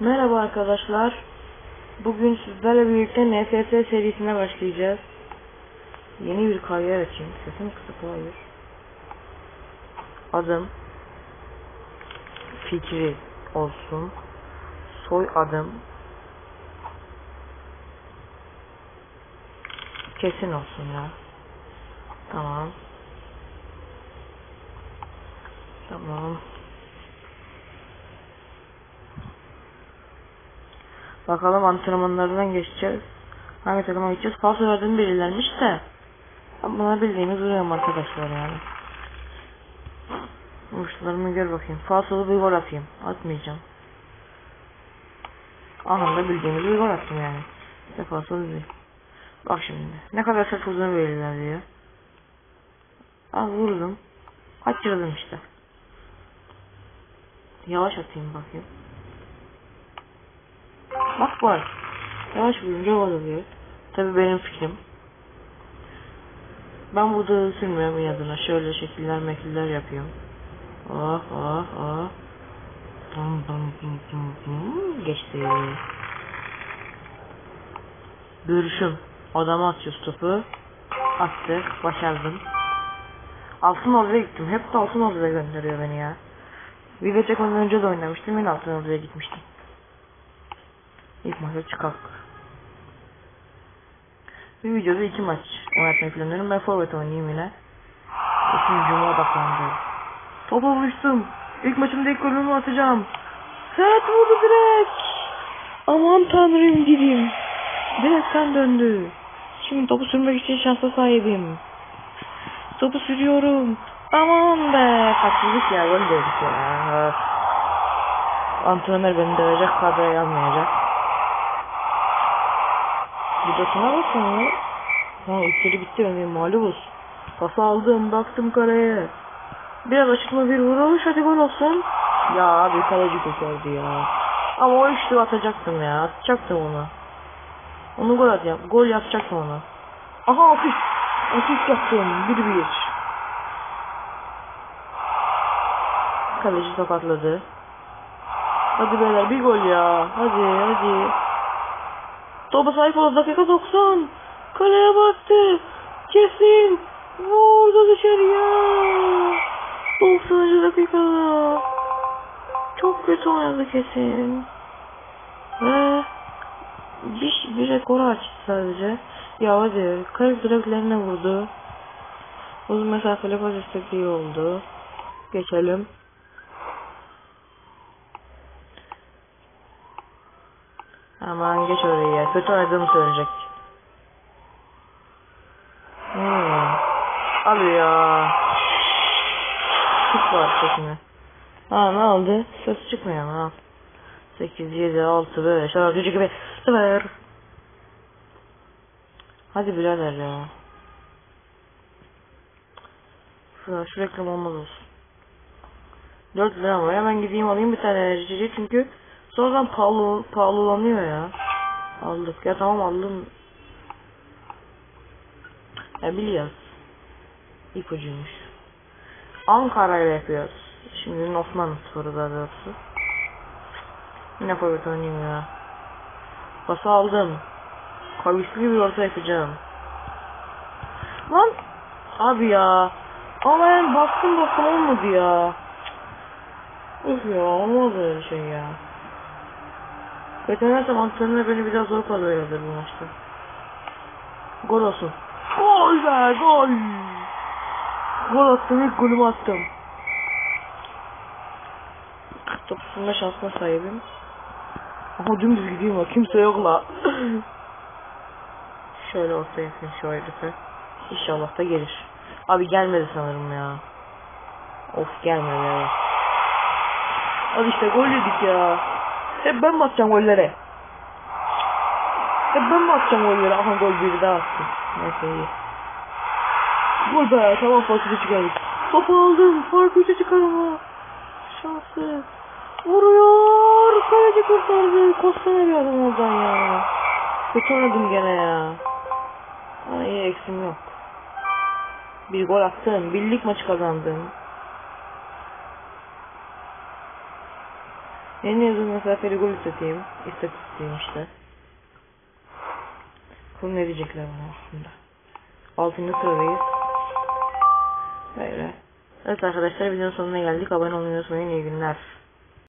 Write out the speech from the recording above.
Merhaba arkadaşlar. Bugün sizlerle birlikte NFS serisine başlayacağız. Yeni bir kariyer açayım. Sesim kısık hayır. Adım Fikri olsun. Soy adım kesin olsun ya. Tamam. Tamam. Bakalım antrenmanlardan geçeceğiz. Hangi takıma gideceğiz? Falso verdiğini belirlenmiş de. Buna bildiğimiz duruyorum arkadaşlar yani. Uçlarımı gör bakayım. Falsolu bir gol atayım. Atmayacağım. Anında bildiğimiz bir gol attım yani. İşte falsolu değil. Bak şimdi. Ne kadar sert vurduğunu belirler diyor. Az vurdum. Kaçırdım işte. Yavaş atayım bakayım. Bak var. Yavaş vurunca gol oluyor. Tabi benim fikrim. Ben burada sürmüyorum inadına. Şöyle şekiller mekiller yapıyorum. Oh oh oh. Bum bum bum bum bum. Geçti. Görüşüm. Odama atıyoruz topu. Attık. Başardım. Altın Ordu'ya gittim. Hep de Altın Ordu'ya gönderiyor beni ya. Video çekmeden önce de oynamıştım. Yine Altın Ordu'ya gitmiştim. İlk maça çıkak. Bir videoda iki maç oynatmayı planlıyorum. Ben forvet oynayayım yine. Cuma odaklanacağım. Topa vuruştum. İlk maçımda ilk golümü atacağım. Sert vurdu direkt. Aman tanrım dilim. Direkten döndü. Şimdi topu sürmek için şansa sahibim. Topu sürüyorum. Aman be. Haksızlık ya. Gol dedik ya. Antrenör beni dövecek. Kadroya almayacak. Videosuna bakın ya. Ha içeri bitti benim mağlubuz. Pası aldım baktım kareye. Biraz açıkma bir vuruş hadi gol olsun. Ya abi kaleci kurtardı ya. Ama o üçlü atacaktım ya. Atacaktım onu. Onu gol atacağım. Gol yapacaktım onu. Aha asist. Asist yaptım. 1-1. Kaleci tokatladı. Hadi beyler bir gol ya. Hadi hadi. Topa sahip ol dakika 90. Kaleye baktı. Kesin. Vurdu dışarıya. 90. dakikada. Çok kötü oynadı kesin. Ve bir, bir rekor açtı sadece. Ya hadi. Kırık direklerine vurdu. Uzun mesafeli pas istediği oldu. Geçelim. Aman geç oraya. Kötü oynadığımı söyleyecek. Hmm. Al ya. Çık var sesine. Ha ne oldu? Ses çıkmıyor mu? Ha. 8, 7, 6, 5, 6, 3, 2, 1, 0. Hadi birader ya. Şu, şu reklam olmaz olsun. 4 lira var. Hemen gideyim alayım bir tane enerjici çünkü sonradan pahalı pahalılanıyor ya. Aldık. Ya tamam aldım. Ya biliyoruz. İpucuymuş. Ankara ile yapıyoruz. Şimdi Osmanlı sporu daha doğrusu. Yine forvet oynayayım ya. Pası aldım. Kavisli bir orta yapacağım. Lan abi ya. Ama ben bastım bastım olmadı ya. Uf ya olmaz öyle şey ya. Beklenersem antrenör beni biraz zor kalıyordur bu maçta. Gol olsun. Gol be gol. Gol attım ilk golümü attım. Top tutma şansına sahibim. Ama dümdüz gideyim bak kimse yok la. Şöyle orta yapayım şu herife. İnşallah da gelir. Abi gelmedi sanırım ya. Of gelmedi evet. Abi işte gol yedik ya. Hep ben mi atacağım gollere? Hep ben mi atacağım gollere? Aha gol bir daha attım. Neyse iyi. Gol be tamam farkı çıkardık. Topu aldım farkı üçe çıkarma. Şansı. Vuruyor. Kaleci kurtardı. Kostana bir adam oradan ya. Kötü oynadım gene ya. Ama iyi eksim yok. Bir gol attım. Birlik maçı kazandım. En uzun mesafeli gol istatistiğim. İstatistiğim işte. Bakalım ne diyecekler bana aslında. Altıncı sıradayız. Böyle. Evet arkadaşlar videonun sonuna geldik. Abone olmayı unutmayın. İyi günler.